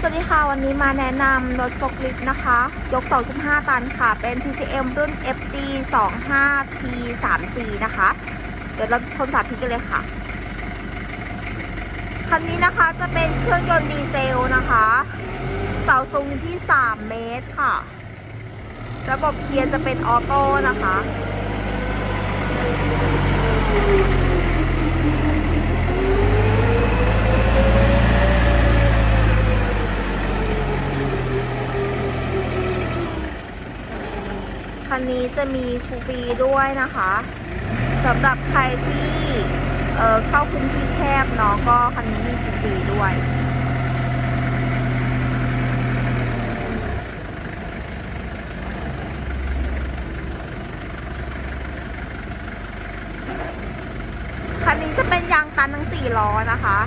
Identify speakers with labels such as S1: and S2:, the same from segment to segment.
S1: สวัสดีค่ะ วันนี้มาแนะนำรถฟกลิฟต์นะคะ ยก 2.5 ตันค่ะ เป็น TCM รุ่น FD 25 T 3 G นะคะ เดี๋ยวเราชนสาธิตกันเลยค่ะ คันนี้นะคะจะเป็นเครื่องยนต์ดีเซลนะคะ เสาสูงที่ 3 เมตรค่ะ ระบบเกียร์จะเป็นออโต้นะคะ นนี้จะมีฟูฟรีด้วยนะคะสำหรับใครที่เเข้าพื้นที่แคบเนาะก็คันนี้มีฟูฟรีด้วยคันนี้จะเป็นยางตันทั้งสี่ล้อนะคะ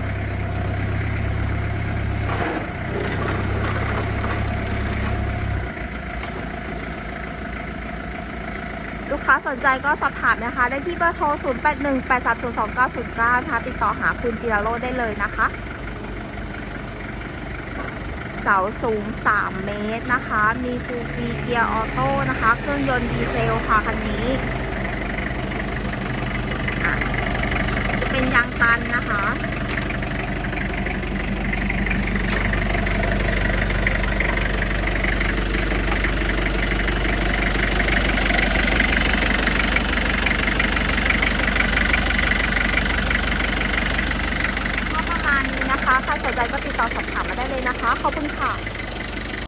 S1: ลูกค้าสนใจก็สอบถามนะคะ ได้ที่เบอร์โทร 0 8 1 8 3 0 2 9 0 9 นะคะ ติดต่อหาคุณจิราโรได้เลยนะคะ เสาสูง 3 เมตรนะคะ มีฟูฟีเกียร์ออโต้นะคะ เครื่องยนต์ดีเซลค่ะคันนี้จะเป็นยางตันนะคะ ใครสนใจก็ติดต่อสอบถามมาได้เลยนะคะ ขอบคุณค่ะ